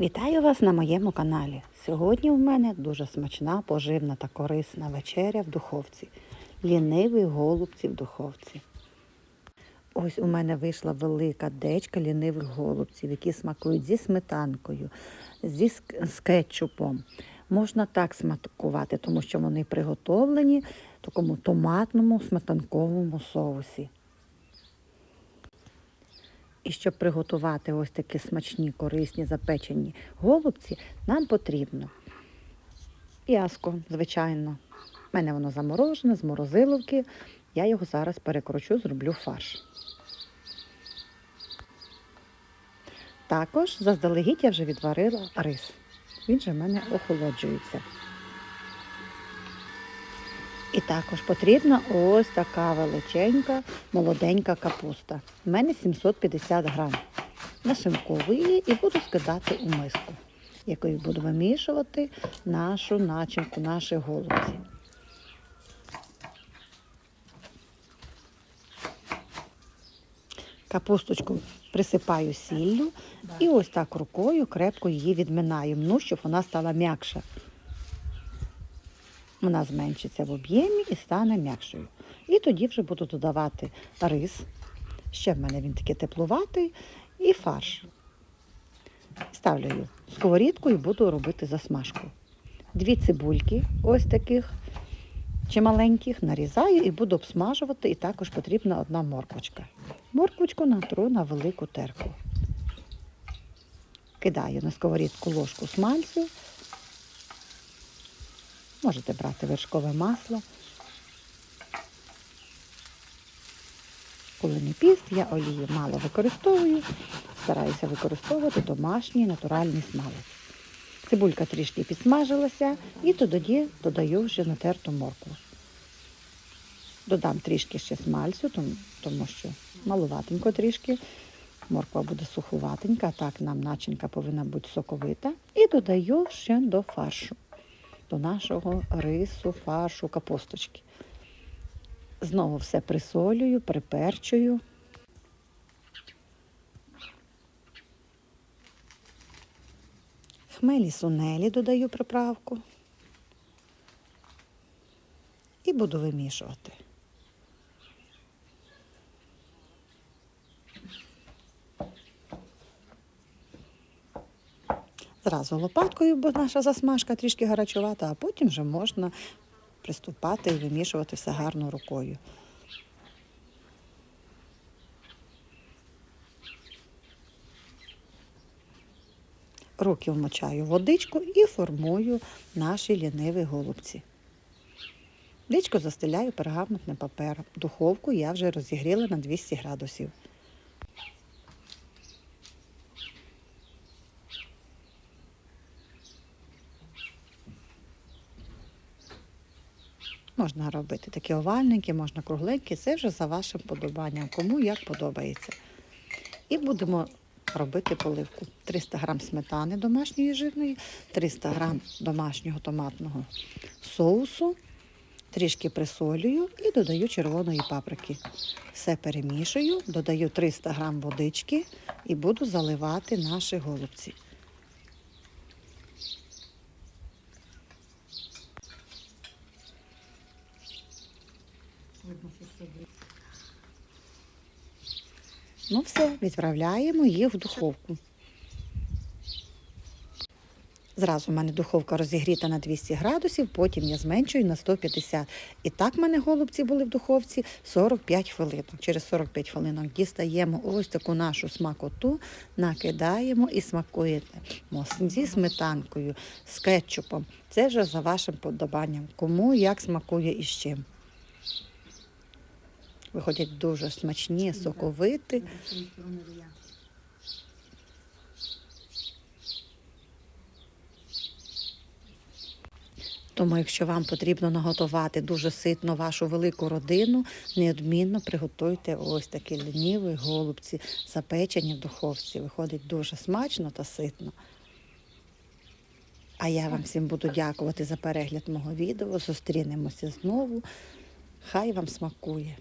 Вітаю вас на моєму каналі. Сьогодні в мене дуже смачна, поживна та корисна вечеря в духовці. Лінивий голубці в духовці. Ось у мене вийшла велика дечка лінивих голубців, які смакують зі сметанкою, зі з кетчупом. Можна так смакувати, тому що вони приготовлені в такому томатному сметанковому соусі. І щоб приготувати ось такі смачні, корисні, запечені голубці, нам потрібно м'яско, звичайно. У мене воно заморожене з морозиловки. Я його зараз перекручу, зроблю фарш. Також заздалегідь я вже відварила рис. Він же в мене охолоджується. І також потрібна ось така величенька молоденька капуста. У мене 750 грам. Нашинковую її і буду скидати у миску, якою буду вимішувати нашу начинку, наші голубці. Капусточку присипаю сіллю і ось так рукою крепко її відминаю, мну, щоб вона стала м'якша. Вона зменшиться в об'ємі і стане м'якшою. І тоді вже буду додавати рис. Ще в мене він такий теплуватий, і фарш. Ставлю її в сковорідку і буду робити засмажку. Дві цибульки, ось таких чималеньких, нарізаю і буду обсмажувати. І також потрібна одна морквочка. Морквочку натру на велику терку. Кидаю на сковорідку ложку смальцю. Можете брати вершкове масло. Коли не піст, я олії мало використовую, стараюся використовувати домашній натуральний смалець. Цибулька трішки підсмажилася і тоді додаю вже натерту моркву. Додам трішки ще смальцю, тому, що малуватенько трішки. Морква буде суховатенька, так нам начинка повинна бути соковита. І додаю ще до фаршу до нашого рису, фаршу, капусточки. Знову все присолюю, приперчую. Хмелі сунелі додаю приправку. І буду вимішувати. Зразу лопаткою, бо наша засмажка трішки гарячувата, а потім вже можна приступати і вимішувати все гарно рукою. Руки вмочаю водичку і формую наші ліниві голубці. Дичку застеляю пергаментним папером. Духовку я вже розігріла на 200 градусів. Можна робити такі овальненькі, можна кругленькі, це вже за вашим подобанням, кому як подобається. І будемо робити поливку. 300 грам сметани домашньої жирної, 300 грам домашнього томатного соусу, трішки присолюю і додаю червоної паприки. Все перемішую, додаю 300 грам водички і буду заливати наші голубці. Ну все, відправляємо їх в духовку. Зразу в мене духовка розігріта на 200 градусів, потім я зменшую на 150. І так в мене голубці були в духовці 45 хвилин. Через 45 хвилин дістаємо ось таку нашу смакоту, накидаємо і смакуємо зі сметанкою, з кетчупом. Це вже за вашим подобанням. Кому як смакує і з чим. Виходять дуже смачні, соковиті. Тому, якщо вам потрібно наготувати дуже ситно вашу велику родину, неодмінно приготуйте ось такі лініві голубці, запечені в духовці. Виходить дуже смачно та ситно. А я вам всім буду дякувати за перегляд мого відео. Зустрінемося знову. Хай вам смакує.